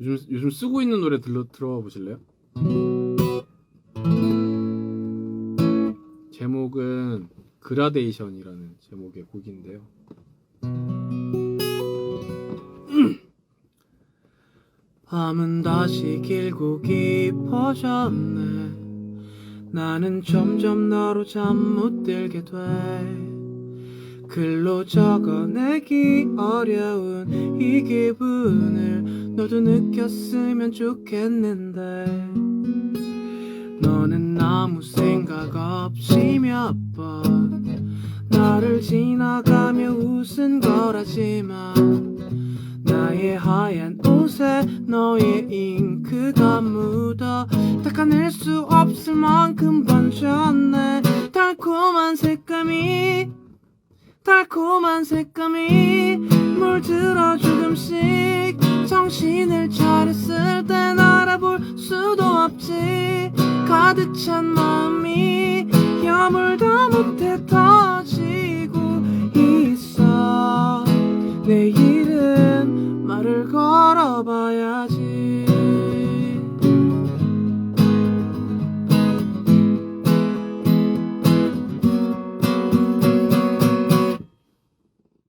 요즘 요즘 쓰고 있는 노래 들러 들어봐 보실래요? 제목은 그라데이션이라는 제목의 곡인데요. 밤은 다시 길고 깊어졌네. 나는 점점 너로 잠 못 들게 돼. 글로 적어내기 어려운 이 기분을 너도 느꼈으면 좋겠는데. 너는 아무 생각 없이 몇 번 나를 지나가며 웃은 거라지만 나의 하얀 옷에 너의 잉크가 묻어 닦아낼 수 없을 만큼 번졌네 달콤한 색감이 달콤한 색감이 물들어 조금씩 정신을 차렸을 땐 알아볼 수도 없지. 가득 찬 마음이 여물다 못해 터지고 있어. 내일은 말을 걸어봐야지